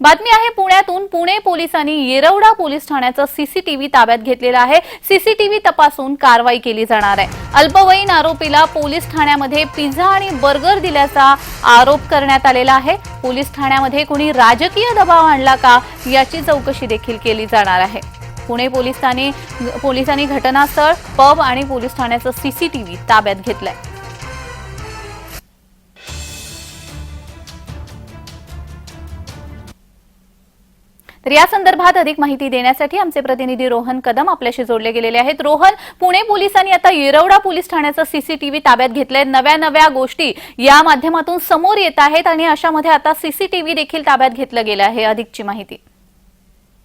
बातमी आहे पुण्यातून. पुणे पोलिसांनी येरवडा पोलीस ठाण्याचं सीसीटीव्ही ताब्यात घेतलेलं आहे. सीसीटीव्ही तपासून कारवाई केली जाणार आहे. अल्पवयीन आरोपीला पोलीस ठाण्यामध्ये पिझ्झा आणि बर्गर दिल्याचा आरोप करण्यात आलेला आहे. पोलीस ठाण्यामध्ये कुणी राजकीय दबाव आणला का याची चौकशी देखील केली जाणार आहे. पुणे पोलिसांनी पोलिसांनी घटनास्थळ पब आणि पोलीस ठाण्याचं सीसीटीव्ही ताब्यात घेतलंय. तर या संदर्भात अधिक माहिती देण्यासाठी आमचे प्रतिनिधी रोहन कदम आपल्याशी जोडले गेलेले आहेत. रोहन पुणे पोलिसांनी आता येरवडा पोलीस ठाण्याचा सीसीटीव्ही ताब्यात घेतलाय. नव्या नव्या गोष्टी या माध्यमातून समोर येत आहेत आणि अशामध्ये आता सीसीटीव्ही देखील ताब्यात घेतलं गेलं आहे. अधिकची माहिती.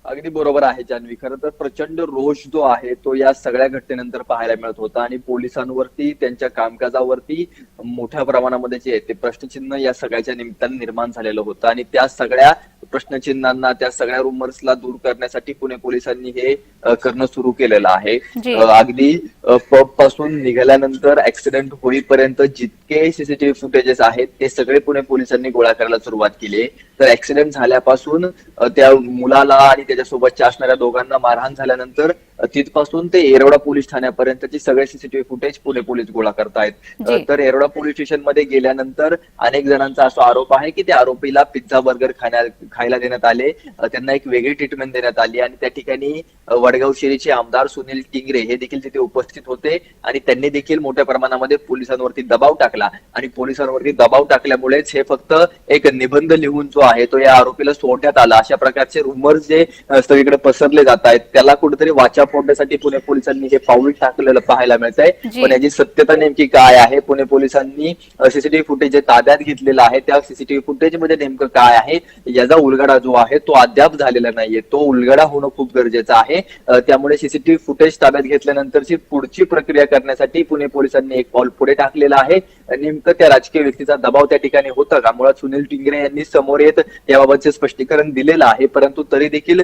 अगदी बरोबर आहे जान्हवी खरं तर प्रचंड रोष जो आहे तो या सगळ्या घटनेनंतर पाहायला मिळत होता आणि पोलिसांवरती त्यांच्या कामकाजावरती मोठ्या प्रमाणामध्ये जे आहे ते प्रश्नचिन्ह या सगळ्याच्या निमित्ताने निर्माण झालेलं होतं आणि त्या सगळ्या प्रश्नचिन्हांना त्या सगळ्या रुमर्सला दूर करण्यासाठी पुणे पोलिसांनी हे करणं सुरू केलेलं आहे अगदी पबपासून निघाल्यानंतर ऍक्सिडेंट होईपर्यंत जितके सीसीटीव्ही फुटेजेस आहेत ते सगळे पुणे पोलिसांनी गोळा करायला सुरुवात केली आहे. तर ऍक्सिडेंट झाल्यापासून त्या मुलाला आणि त्याच्यासोबतच्या असणाऱ्या दोघांना मारहाण झाल्यानंतर तिथपासून ते येरवडा पोलीस ठाण्यापर्यंतचे सगळे सीसीटीव्ही फुटेज पुणे पोलीस गोळा करतायत. तर येरवडा पोलीस स्टेशनमध्ये गेल्यानंतर अनेक जणांचा असा आरोप आहे की त्या आरोपीला पिझ्झा बर्गर खाण्या खायला देण्यात आले. त्यांना एक वेगळी ट्रीटमेंट देण्यात आली आणि त्या ठिकाणी वडगाव शेरीचे आमदार सुनील टिंगरे हे देखील तिथे उपस्थित होते आणि त्यांनी देखील मोठ्या प्रमाणामध्ये पोलिसांवरती दबाव टाकला. आणि पोलिसांवरती दबाव टाकल्यामुळेच हे फक्त एक निबंध लिहून जो आहे तो या आरोपीला सोडण्यात आला. अशा प्रकारचे रुमर्स जे सगळीकडे पसरले जात आहेत त्याला कुठेतरी वाचा फोडण्यासाठी पुणे पोलिसांनी हे पाऊल टाकलेलं पाहायला मिळत आहे. पण याची सत्यता नेमकी काय आहे? पुणे पोलिसांनी सीसीटीव्ही फुटेज जे ताब्यात घेतलेलं आहे त्या सीसीटीव्ही फुटेजमध्ये नेमकं काय आहे? याचा उलगडा जो आहे तो अद्याप झालेला नाहीये. तो उलगडा होणं खूप गरजेचं आहे. त्यामुळे सीसीटीव्ही फुटेज ताब्यात घेतल्यानंतरची पुढची प्रक्रिया करण्यासाठी पुणे पोलिसांनी एक पाऊल पुढे टाकलेलं आहे. नेमकं त्या राजकीय व्यक्तीचा दबाव त्या ठिकाणी होता का? मुळात सुनील टिंगरे यांनी समोर येत याबाबतचे स्पष्टीकरण दिलेलं आहे. परंतु तरी देखील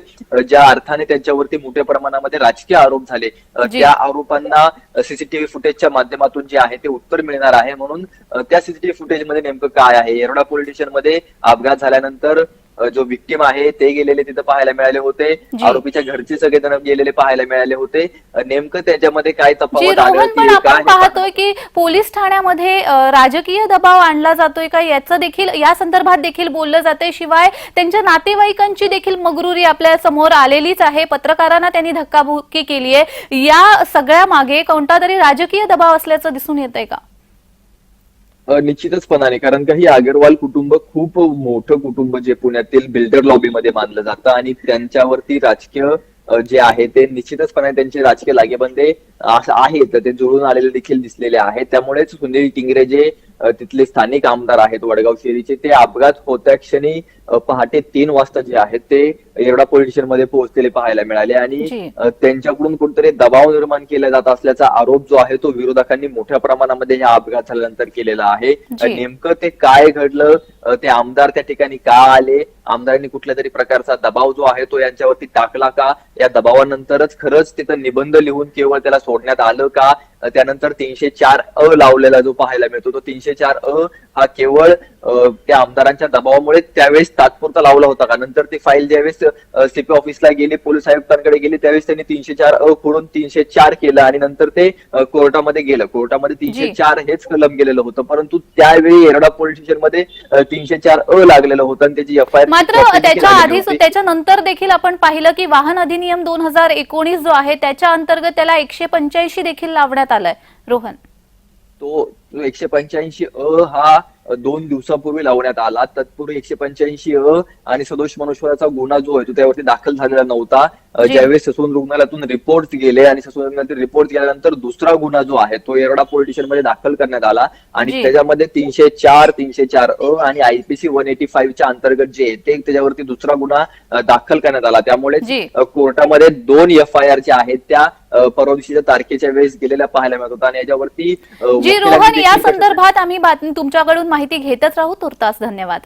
ज्या अर्थाने त्यांच्यावरती मोठ्या प्रमाणामध्ये राजकीय आरोप झाले. त्या आरोपांना सीसीटीव्ही फुटेजच्या माध्यमातून जे आहे ते उत्तर मिळणार आहे म्हणून त्या सीसीटीव्ही फुटेजमध्ये नेमकं काय आहे येरवडा पोलीस स्टेशनमध्ये अपघात झाल्यानंतर जो विक्टीम आहे ते गेलेले तिथं पाहायला मिळाले होते. आरोपीच्या घरचे सगळे जण गेलेले पाहायला मिळाले होते. नेमकं त्याच्यामध्ये काय तफावत आपण पाहतोय की पोलीस ठाण्यामध्ये राजकीय दबाव आणला जातोय का? याचं देखील या संदर्भात देखील बोललं जातंय शिवाय त्यांच्या नातेवाईकांची देखील मगरुरी आपल्यासमोर आलेलीच आहे. पत्रकारांना त्यांनी धक्काबुक्की केली आहे या सगळ्या मागे कोणता तरी राजकीय दबाव असल्याचं दिसून येत आहे का? निश्चितचपणाने कारण का ही अगरवाल कुटुंब खूप मोठं कुटुंब जे पुण्यातील बिल्डर लॉबीमध्ये मानलं जातं आणि त्यांच्यावरती राजकीय जे आहे ते निश्चितचपणे त्यांचे राजकीय लागेबंदे असं आहेत. ते जुळून आलेले देखील दिसलेले आहेत. त्यामुळेच सुनील टिंगरे जे तिथले स्थानिक आमदार आहेत वडगाव शेरीचे ते अपघात होत्या क्षणी पहाटे तीन वाजता जे आहेत ते येरवडा पोलीस स्टेशनमध्ये पोहोचलेले पाहायला मिळाले आणि त्यांच्याकडून कुठेतरी दबाव निर्माण केला जात असल्याचा आरोप जो आहे तो विरोधकांनी मोठ्या प्रमाणामध्ये या अपघात झाल्यानंतर केलेला आहे. नेमकं ते काय घडलं? ते आमदार त्या ठिकाणी का आले? आमदारांनी कुठल्या तरी प्रकारचा दबाव जो आहे तो यांच्यावरती टाकला का? या दबावानंतरच खरंच तिथं निबंध लिहून केवळ त्याला सोडण्यात आलं का? त्यानंतर तीनशे चार अ लावलेला जो पाहायला मिळतो तो तीनशे चार अ हा केवळ त्या आमदारांच्या दबावामुळे त्यावेळेस तात्पुरता लावला होता का? नंतर ती फाईल ज्यावेळेस सीपी ऑफिसला गेली पोलीस आयुक्तांकडे गेली त्यावेळेस त्यांनी तीनशे चार अ खोडून तीनशे चार केलं आणि नंतर ते कोर्टामध्ये गेलं. कोर्टामध्ये तीनशे. चार हेच कलम गेलेलं होतं. परंतु त्यावेळी येरडा पोलीस स्टेशनमध्ये तीनशे चार अ लागलेलं होतं आणि त्याची एफ आय मात्र त्याच्या आधी त्याच्यानंतर देखील आपण पाहिलं की वाहन अधिनियम दोन हजार एकोणीस जो आहे त्याच्या अंतर्गत त्याला एकशे पंच्याऐंशी देखील लावण्यात आलाय. रोहन. तो जो एकशे पंच्याऐंशी अ हा दोन दिवसापूर्वी लावण्यात आला तत्पूर्वी एकशे पंच्याऐंशी अ आणि सदोष मनुष्यचा गुन्हा जो आहे तो त्यावरती दाखल झालेला नव्हता अ, जी. ज्यावेळेस ससून रुग्णालयातून रिपोर्ट गेले आणि ससून रुग्णालयातून रिपोर्ट गेल्यानंतर दुसरा गुन्हा जो आहे तो येरवडा पोलीस स्टेशनमध्ये दाखल करण्यात आला आणि. त्याच्यामध्ये तीनशे चार तीनशे चार अ आणि आयपीसी वन एटी फाईव्हच्या अंतर्गत जे ते त्याच्यावरती दुसरा गुन्हा दाखल करण्यात आला त्यामुळे. कोर्टामध्ये दोन एफ आय आर ज्या आहेत त्या परवा दिवशीच्या तारखेच्या वेळेस गेलेल्या पाहायला मिळत होता आणि याच्यावरती जी रोहन या संदर्भात आम्ही बातमी तुमच्याकडून माहिती घेतच राहू. तुर्तास धन्यवाद.